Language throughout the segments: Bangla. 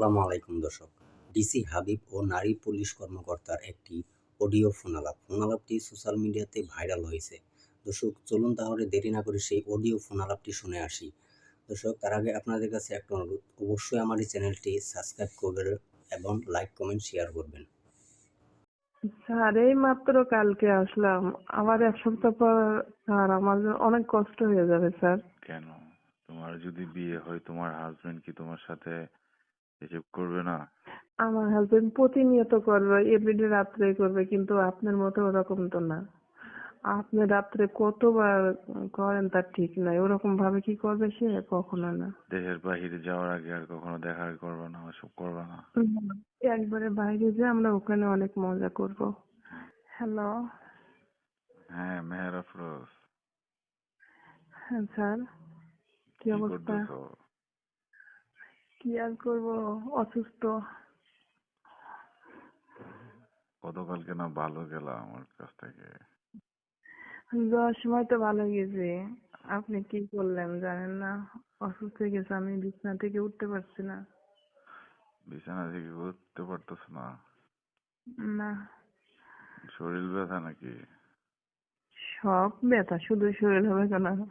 আসসালামু আলাইকুম দর্শক। ডিসি হাবিব ও নারী পুলিশ কর্মকর্তার একটি অডিও ফোনালাপ। ফোনালাপটি সোশ্যাল মিডিয়াতে ভাইরাল হয়েছে। দর্শক চলুন তাহলে দেরি না করে সেই অডিও ফোনালাপটি শুনে আসি। দর্শক তার আগে আপনাদের কাছে একটা অনুরোধ। অবশ্যই আমার এই চ্যানেলটি সাবস্ক্রাইব করবেন এবং লাইক কমেন্ট শেয়ার করবেন। স্যার এই মাত্র কালকে আসলাম। আবার এক সপ্তাহ পর স্যার আমার অনেক কষ্ট হয়ে যাবে স্যার। কেন? তোমার যদি বিয়ে হয় তোমার হাজবেন্ড কি তোমার সাথে এসব করবে না? আমার হাজবেন্ড প্রতিনিয়ত করবে এভরিডে রাত্রে করবে কিন্তু আপনার মতো ওরকম তো না। আপনি রাত্রে কতবার করেন তার ঠিক নাই ওরকম ভাবে কি করবে সে? কখনো না। দেশের বাহিরে যাওয়ার আগে আর কখনো দেখা করবে না ওসব করবে না। একবারে বাইরে যে আমরা ওখানে অনেক মজা করব। হ্যালো হ্যাঁ মেহের আফরোজ। হ্যাঁ স্যার। কি অবস্থা? কি আর করব? অসুস্থ। গতকালকে না ভালো গেলা আমার কাছ থেকে। যাওয়ার সময় তো ভালো গেছে। আপনি কি করলেন জানেন না? অসুস্থ হয়ে গেছে আমি বিছানা থেকে উঠতে পারছি না। বিছানা থেকে উঠতে পারতেছ না? না। শরীর ব্যথা নাকি? সব ব্যথা শুধু শরীর হবে কেন?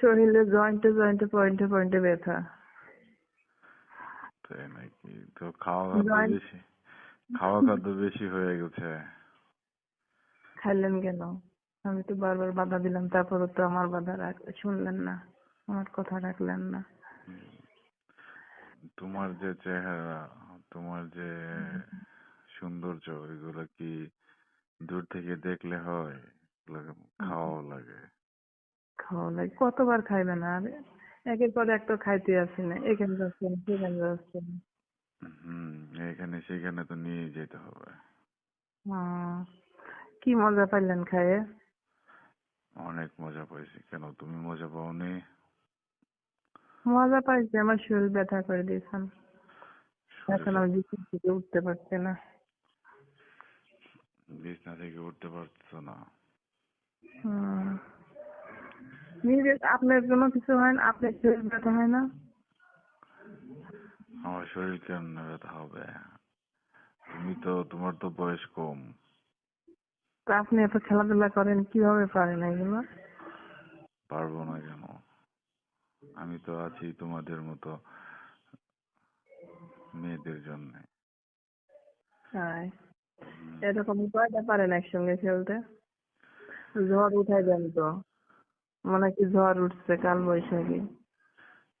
শরীরে জয়েন্টে জয়েন্টে পয়েন্টে পয়েন্টে ব্যথা। তাই নাকি? তো খাওয়া Joint- বেশি খাওয়া খাদ্য বেশি হয়ে গেছে। খাইলেন কেন? আমি তো বারবার বাধা দিলাম তারপরে তো আমার বাধা রাখ শুনলেন না আমার কথা রাখলেন না। তোমার যে চেহারা তোমার যে সৌন্দর্য এগুলো কি দূর থেকে দেখলে হয়? খাওয়াও লাগে। খাওয়া লাগে কতবার খাইবেন? আর একের পর একটা খাইতে আসি না এখানে যাচ্ছেন সেখানে যাচ্ছেন হুম এখানে সেখানে তো নিয়ে যেতে হবে। হুম। কি মজা পাইলেন খাইয়ে? অনেক মজা পাইছি কেন তুমি মজা পাওনি? মজা পাইছি আমার শরীর ব্যথা করে দিয়েছেন। এখন আমি বিছানা থেকে উঠতে পারছি না। বিছনা থেকে উঠতে পারছ না? হুম। নিজে আপনার কোনো কিছু হয় না আপনার শরীর ব্যথা হয় না? আমার শরীর কেন ব্যথা হবে? তুমি তো তোমার তো বয়স কম। তা আপনি এত খেলাধুলা করেন কীভাবে পারেন এগুলো? পারব না কেন? আমি তো আছি তোমাদের মতো মেয়েদের জন্য। হ্যাঁ এরকম কয়টা পারেন একসঙ্গে খেলতে? ঝড় উঠাই দেন তো। মনে কি ঝড় উঠছে কাল বৈশাখী।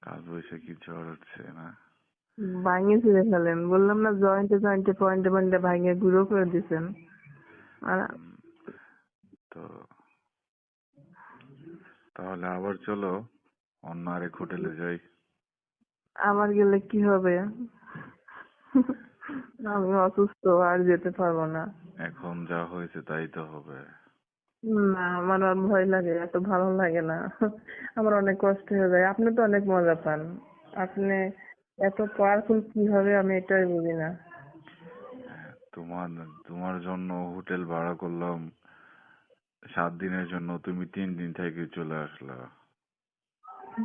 কাল বৈশাখী ঝড় উঠছে না। ভাঙে ছিঁড়ে ফেলেন। বললাম না জয়েন্টে জয়েন্টে পয়েন্টে পয়েন্টে ভাঙে গুঁড়ো করে দিছেন। আর তো তাহলে আবার চলো অন্য আরেক হোটেলে যাই। আমার গেলে কি হবে? আমি অসুস্থ আর যেতে পারব না। এখন যা হয়েছে তাই তো হবে। না আমার আর ভয় লাগে এত ভালো লাগে না। আমার অনেক কষ্ট হয়ে যায়। আপনি তো অনেক মজা পান। আপনি এত পাওয়ারফুল কীভাবে আমি এটাই বুঝি না। তোমার তোমার জন্য হোটেল ভাড়া করলাম সাত দিনের জন্য তুমি তিন দিন থেকে চলে আসলা।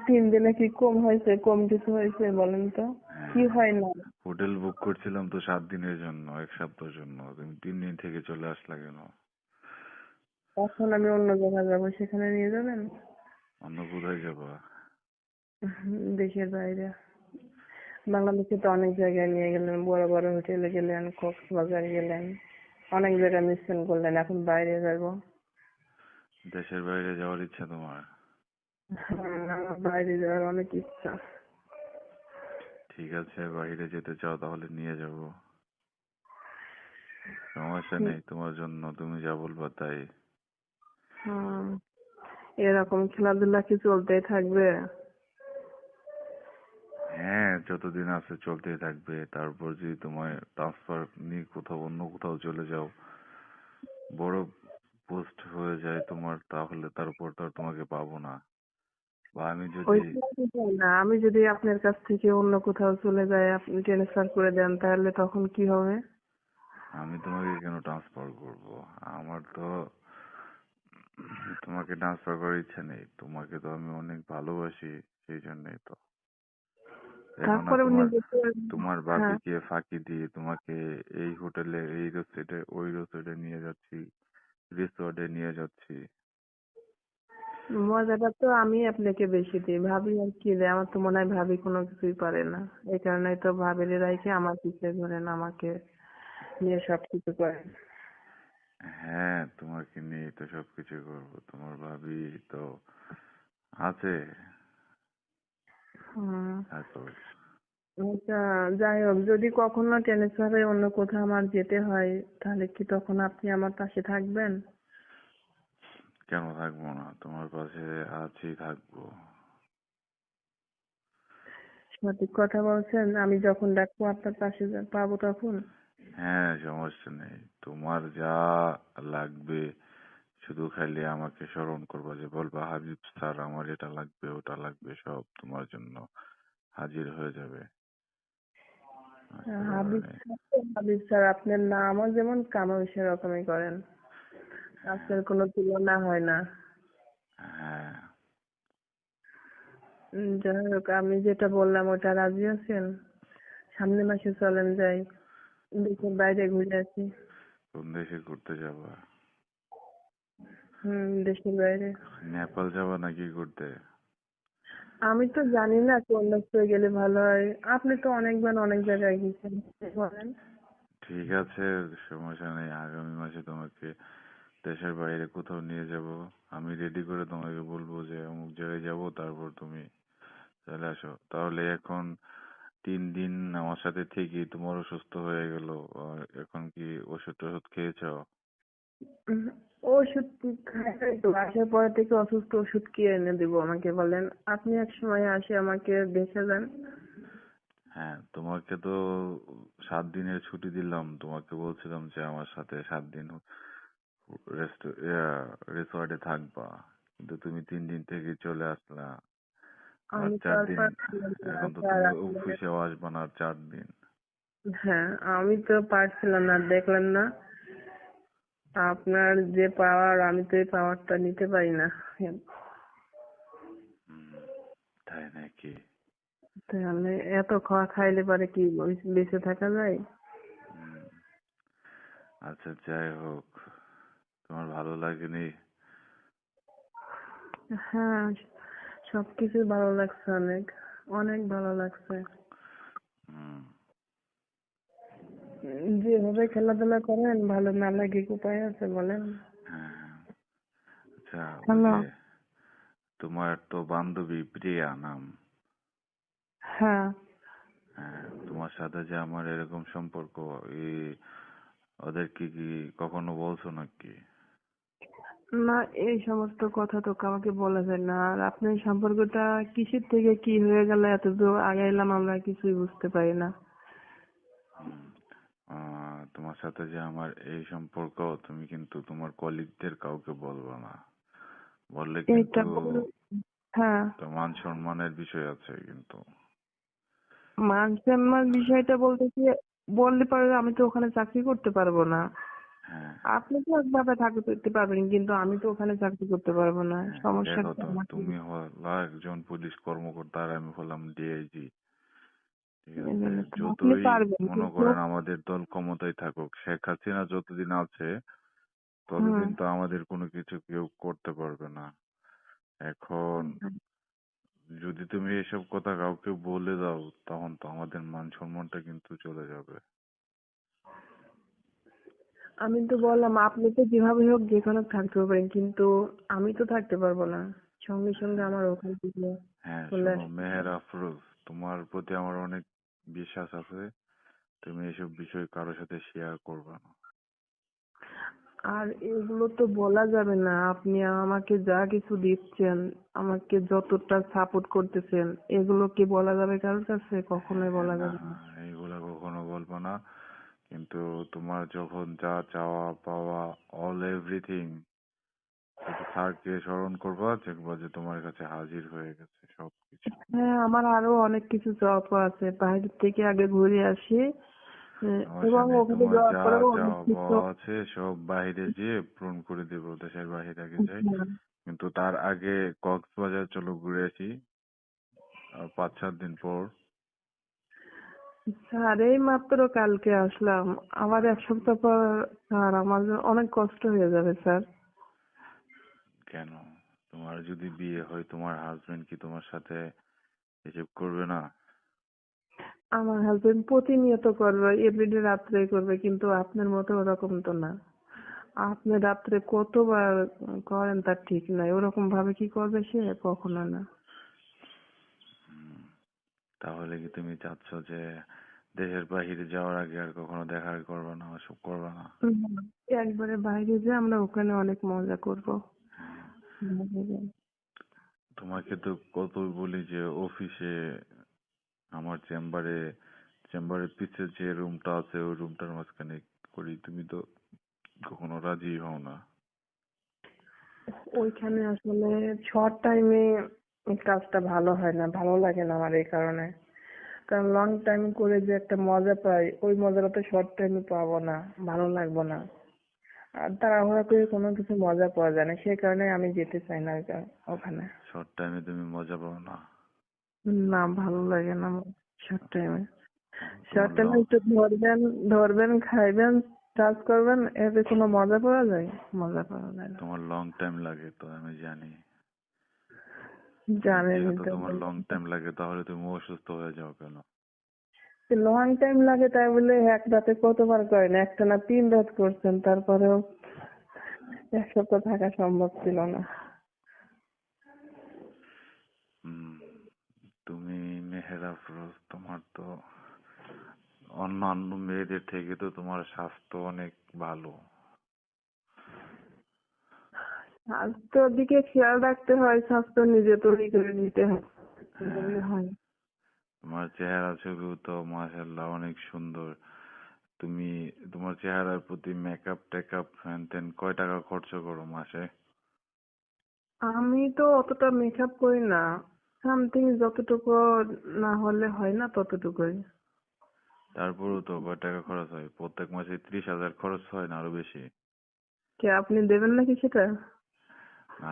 তিন দিনে কি কম হয়েছে কম কিছু হয়েছে বলেন তো? কি হয় না? হোটেল বুক করছিলাম তো সাত দিনের জন্য এক সপ্তাহের জন্য। তুমি তিন দিন থেকে চলে আসলা কেন? এখন আমি অন্য জায়গায় যাব সেখানে নিয়ে যাবেন? অন্য কোথায় যাবা? দেশের বাইরে। বাংলাদেশে তো অনেক জায়গায় নিয়ে গেলেন বড় বড় হোটেলে গেলেন কক্সবাজার গেলেন অনেক জায়গায় মিশন করলেন এখন বাইরে যাব। দেশের বাইরে যাওয়ার ইচ্ছা তোমার? বাইরে যাওয়ার অনেক ইচ্ছা। ঠিক আছে বাইরে যেতে চাও তাহলে নিয়ে যাব। সমস্যা নেই তোমার জন্য তুমি যা বলবা তাই। হুম এরকম খেলাধুলা কি চলতেই থাকবে? হ্যাঁ যতদিন আছে চলতেই থাকবে। তারপর যদি তোমার ট্রান্সফার নিয়ে কোথাও অন্য কোথাও চলে যাও বড় পোস্ট হয়ে যায় তোমার তাহলে তারপর তো আর তোমাকে পাবো না। বা আমি ওই যদি না আমি যদি আপনার কাছ থেকে অন্য কোথাও চলে যাই আপনি ট্রান্সফার করে দেন তাহলে তখন কি হবে? আমি তোমাকে কেন ট্রান্সফার করব? আমার তো তোমাকে ট্রান্সফার করার ইচ্ছা নেই। তোমাকে তো আমি অনেক ভালোবাসি সেই জন্যই তো। তারপরে উনি তোমার তোমার হ্যাঁ। ফাঁকি দিয়ে তোমাকে এই হোটেলে এই রেস্টুরেন্টে ওই রেস্টুরেন্টে নিয়ে যাচ্ছি রিসোর্টে নিয়ে যাচ্ছি। মজাটা তো আমি আপনাকে বেশি দিই। ভাবি আর কি দেয় আমার তো মনে হয় ভাবি কোনো কিছুই পারে না। এই কারণে তো ভাবির রাইখে আমার পিছে ধরেন আমাকে নিয়ে সব কিছু করেন। হ্যাঁ তোমাকে নিয়ে তো সবকিছু করব। তোমার ভাবি তো আছে। হুম। থাকো আচ্ছা যাই হোক যদি কখনো ট্রান্সফারে অন্য কোথাও আমার যেতে হয় তাহলে কি তখন আপনি আমার পাশে থাকবেন? কেন থাকব না? তোমার পাশে আছি থাকব। সঠিক কথা বলছেন। আমি যখন ডাকবো আপনার পাশে যা- পাবো তখন? হ্যাঁ সমস্যা নেই। তোমার যা লাগবে শুধু খালি আমাকে স্মরণ করবা যে বলবা হাবিব স্যার আমার এটা লাগবে ওটা লাগবে সব তোমার জন্য হাজির হয়ে যাবে। হ্যাঁ, হাবিব স্যার তো হাবিব স্যার আপনার নামও যেমন কামাল সেরকমই করেন আপনার কোনো তুলনা হয় না। হ্যাঁ। যাই হোক আমি যেটা বললাম ওটা রাজি আছেন? সামনের মাসে চলেন যাই। দেশের বাইরে ঘুরে আসি। কোন দেশে ঘুরতে যাবা? হুম দেশের বাইরে। নেপাল যাবা নাকি ঘুরতে? আমি তো জানি না কোন দেশে গেলে ভালো হয়। আপনি তো অনেকবার অনেক জায়গায় গেছেন বলেন ঠিক আছে সমস্যা নেই। আগামী মাসে তোমাকে দেশের বাইরে কোথাও নিয়ে যাব। আমি রেডি করে তোমাকে বলব যে অমুক জায়গায় যাব তারপর তুমি চলে আসো। তাহলে এখন তিন দিন আমার সাথে থেকে তোমার অসুস্থ হয়ে গেল। এখন কি ওষুধ টষুধ খেয়েছো? ওষুধ খাই? তো আসার পরে থেকে অসুস্থ ওষুধ কি এনে দিব আমাকে বলেন? আপনি এক সময় আসে আমাকে দেখে যান। হ্যাঁ তোমাকে তো সাত দিনের ছুটি দিলাম। তোমাকে বলছিলাম যে আমার সাথে সাত দিন রেস্ট রিসর্টে থাকবা। কিন্তু তুমি তিন দিন থেকে চলে আসলা। আমি চার দিন। এখন তো তুমি অফিসেও আসবা না চার দিন। হ্যাঁ আমি তো পারছিলাম না দেখলেন না। আপনার যে পাওয়ার আমি তো এই পাওয়ারটা নিতে পারি না। তাই নাকি? তাহলে এত খাওয়া খাইলে পারে কি বেঁচে থাকা যায়? আচ্ছা যাই হোক। তোমার ভালো লাগেনি? হ্যাঁ সবকিছু ভালো লাগছে অনেক অনেক ভালো লাগছে। যেভাবে খেলাধুলা করেন ভালো না লাগে উপায় আছে বলেন। হ্যাঁ। আচ্ছা তোমার তো বান্ধবী প্রিয়া নাম। হ্যাঁ। হ্যাঁ তোমার সাথে যে আমার এরকম সম্পর্ক এই ওদেরকে কি কখনো বলছো নাকি? না এই সমস্ত কথা তো কাউকে বলা যায় না। আর আপনার সম্পর্কটা কিসের থেকে কি হয়ে গেল এত দূর আগাইলাম আমরা কিছুই বুঝতে পারি না। তোমার সাথে যে আমার এই সম্পর্ক তুমি কিন্তু তোমার কলিগদের কাউকে বলব না। বললে কিন্তু হ্যাঁ। তো মান সম্মানের বিষয় আছে কিন্তু। মান সম্মান বিষয়টা বলতে কি বললে পরে আমি তো ওখানে চাকরি করতে পারব না। আপনি তো একভাবে থাকতে পারবেন কিন্তু আমি তো ওখানে চাকরি করতে পারব না। হ্যাঁ, সমস্যা তো তুমি হলা একজন পুলিশ কর্মকর্তা আর আমি হলাম ডিআইজি যতই মনে করেন আমাদের দল ক্ষমতায় থাকুক শেখ হাসিনা যতদিন আছে ততদিন তো আমাদের কোনো কিছু কেউ করতে পারবে না। এখন যদি তুমি এসব কথা কাউকে বলে দাও তখন তো আমাদের মান সম্মানটা কিন্তু চলে যাবে। আমি তো বললাম আপনি তো যেভাবে হোক যেখানে থাকতে পারেন কিন্তু আমি তো থাকতে পারব না। সঙ্গে সঙ্গে আমার ওখান থেকে হ্যাঁ শোনো মেহের আফরোজ তোমার প্রতি আমার অনেক বিশ্বাস আছে তুমি এসব বিষয় কারোর সাথে শেয়ার করবে না। আর এগুলো তো বলা যাবে না আপনি আমাকে যা কিছু দিচ্ছেন আমাকে যতটা সাপোর্ট করতেছেন এগুলো কি বলা যাবে কারোর কাছে? কখনোই বলা যাবে না। এইগুলা কখনো বলব না। কিন্তু তোমার যখন যা চাওয়া পাওয়া অল এভরিথিং স্যারকে স্মরণ করবা দেখবা যে তোমার কাছে হাজির হয়ে গেছে সবকিছু। হ্যাঁ আমার আরও অনেক কিছু জব আছে বাইরে থেকে আগে ঘুরে আসি। এবং ওখানে যাওয়ার পরেও অনেক কিছু পাওয়া আছে সব বাইরে যেয়ে পূরণ করে দেবো দেশের বাইরে আগে যাই। হ্যাঁ, কিন্তু তার আগে কক্সবাজার চলো ঘুরে আসি। পাঁচ সাত দিন পর। স্যার এই মাত্র কালকে আসলাম। আবার এক সপ্তাহ পর স্যার আমার অনেক কষ্ট হয়ে যাবে স্যার। কেন? তোমার যদি বিয়ে হয় তোমার হাজবেন্ড কি তোমার সাথে এসব করবে না? আমার হাজবেন্ড প্রতিনিয়ত করবে এভরিডে রাত্রে করবে কিন্তু আপনার মতো ওরকম তো না। আপনি রাত্রে কতবার করেন তার ঠিক নাই ওরকম ভাবে কি করবে সে? কখনো না। তাহলে কি তুমি চাচ্ছ যে দেশের বাহিরে যাওয়ার আগে আর কখনো দেখা করবে না ওসব করবে না? একবারে বাইরে যে আমরা ওখানে অনেক মজা করব। তোমাকে তো কতই বলি যে অফিসে আমার চেম্বারে চেম্বারের পিছে যে রুমটা আছে ওই রুমটার মাঝখানে করি তুমি তো কখনো রাজি হও না। ওইখানে আসলে শর্ট টাইমে কাজটা ভালো হয় না ভালো লাগে না আমার এই কারণে। কারণ লং টাইম করে যে একটা মজা পাই ওই মজাটা তো শর্ট টাইমে পাবো না ভালো লাগবে না। আর তাড়াহুড়া করে কোনো কিছু মজা পাওয়া যায় না সেই কারণে আমি যেতে চাই না ওখানে। শর্ট টাইমে তুমি মজা পাও না? না ভালো লাগে না শর্ট টাইমে শর্ট টাইমে একটু ধরবেন ধরবেন খাইবেন কাজ করবেন এতে কোনো মজা পাওয়া যায়? মজা পাওয়া যায় তোমার লং টাইম লাগে তো আমি জানি। জানেন যেহেতু তোমার লং টাইম লাগে তাহলে তুমি অসুস্থ হয়ে যাও কেন লং টাইম লাগে তাই বলে এক রাতে কতবার করেন একটা না তিন রাত করছেন তারপরেও এক সপ্তাহ থাকা সম্ভব ছিল না তুমি মেহেরা ফিরোজ তোমার তো অন্যান্য মেয়েদের থেকে তো তোমার স্বাস্থ্য অনেক ভালো স্বাস্থ্যর দিকে খেয়াল রাখতে হয় স্বাস্থ্য নিজে তৈরি করে নিতে হয়। হয়। তোমার চেহারা ছবিও তো মাশাল্লাহ অনেক সুন্দর। তুমি তোমার চেহারার প্রতি মেকআপ টেকআপ হ্যান ত্যান কয় টাকা খরচ করো মাসে? আমি তো অতটা মেকআপ করি না। সামথিং যতটুকু না হলে হয় না ততটুকুই। তারপরেও তো কয় টাকা খরচ হয়? প্রত্যেক মাসে ত্রিশ হাজার খরচ হয় না আরও বেশি? কে আপনি দেবেন নাকি সেটা?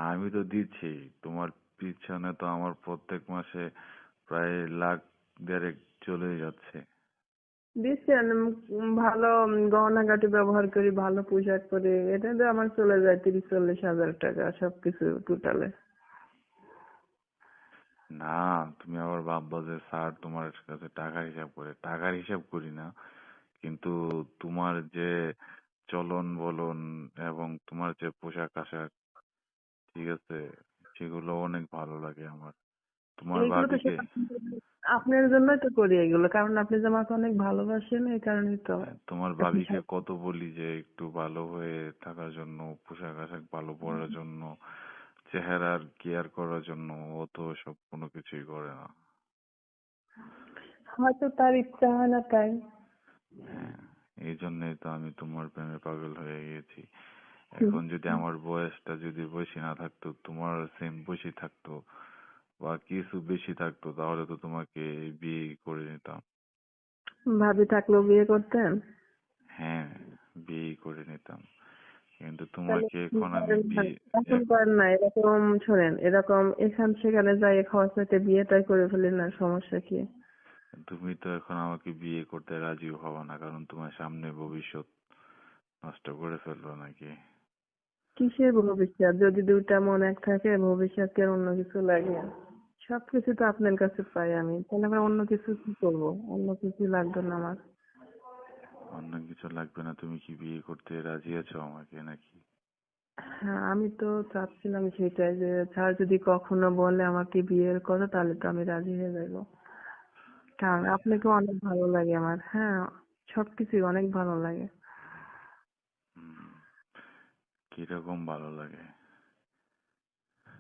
আমি তো দিচ্ছি। তোমার পিছনে তো আমার প্রত্যেক মাসে প্রায় লাখ দেড়েক চলে যাচ্ছে। দিচ্ছেন ভালো গহনাগাটি ব্যবহার করি ভালো পোশাক পরি। এটাতে আমার চলে যায় তিরিশ চল্লিশ হাজার টাকা সবকিছু টোটালে না তুমি আবার ভাববা যে স্যার তোমার কাছে টাকার হিসাব করে টাকার হিসাব করি না কিন্তু তোমার যে চলন বলন এবং তোমার যে পোশাক আশাক ঠিক আছে? সেগুলো অনেক ভালো লাগে আমার। তোমার এইগুলো তো ভাবিকে আপনার জন্যই তো করি এগুলো। কারণ আপনি যে আমাকে অনেক ভালোবাসেন এই কারণেই তো তোমার ভাবিকে কত বলি যে একটু ভালো হয়ে থাকার জন্য পোশাক আশাক ভালো পরার জন্য চেহারার কেয়ার করার জন্য ও তো সব কোনো কিছুই করে না। হয়তো তার ইচ্ছা হয় না তাই। হ্যাঁ এই জন্যই তো আমি তোমার প্রেমে পাগল হয়ে গেছি এখন যদি আমার বয়সটা যদি বেশি না থাকতো তোমার সেম বয়সী থাকতো বা কিছু বেশি থাকতো তাহলে তো তোমাকে বিয়ে করে নিতাম। ভাবি থাকলেও বিয়ে করতেন হ্যাঁ বিয়ে করে নিতাম। কিন্তু তোমাকে এখন আমি? বিয়ে করেন না এরকম শোনেন এরকম এখান সেখানে যাই খাওয়ার সাথে বিয়েটাই করে ফেলেন না সমস্যা কি? তুমি তো এখন আমাকে বিয়ে করতে রাজি হও না কারণ তোমার সামনে ভবিষ্যৎ নষ্ট করে ফেলল নাকি? কিসের ভবিষ্যৎ? যদি দুইটা মন এক থাকে ভবিষ্যৎ আর অন্য কিছু লাগে? সবকিছু তো আপনার কাছে পাই আমি। তাহলে আবার অন্য কিছু কি করব? অন্য কিছু লাগবে না আমার। অন্য কিছু লাগবে না। তুমি কি বিয়ে করতে রাজি আছো আমাকে নাকি? হ্যাঁ আমি তো চাচ্ছিলাম সেটাই যে স্যার যদি কখনো বলে আমাকে বিয়ের কথা তাহলে তো আমি রাজি হয়ে যাব। কারণ আপনাকে অনেক ভালো লাগে আমার। হ্যাঁ সবকিছুই অনেক ভালো লাগে হুম, কীরকম ভালো লাগে?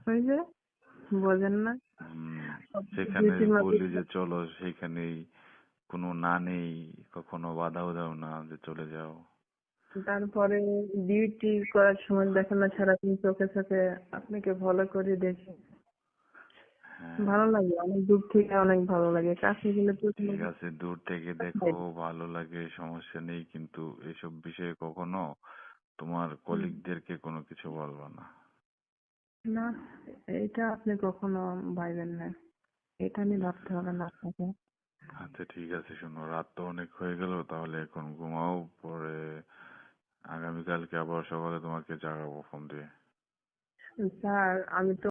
ওই যে বোঝেন না? সেখানে বলি যে চলো সেখানেই কোনো না নেই কখনো বাধাও দাও না যে চলে যাও। তারপরে ডিউটি করার সময় দেখেন না সারাদিন চোখে চোখে আপনাকে ফলো করে দেখি। হ্যাঁ। ভালো লাগে অনেক দূর থেকে অনেক ভালো লাগে। কাছে গেলে তো ঠিক আছে দূর থেকে দেখো ভালো লাগে সমস্যা নেই কিন্তু এসব বিষয়ে কখনো তোমার কলিগদেরকে কোনো কিছু বলবা না। না এটা আপনি কখনো ভাইবেন না। এটা নিয়ে ভাবতে হবে না আপনাকে। আচ্ছা ঠিক আছে শোনো রাত তো অনেক হয়ে গেল তাহলে এখন ঘুমাও পরে আগামীকালকে আবার সকালে তোমাকে জাগাবো ফোন দিয়ে। স্যার আমি তো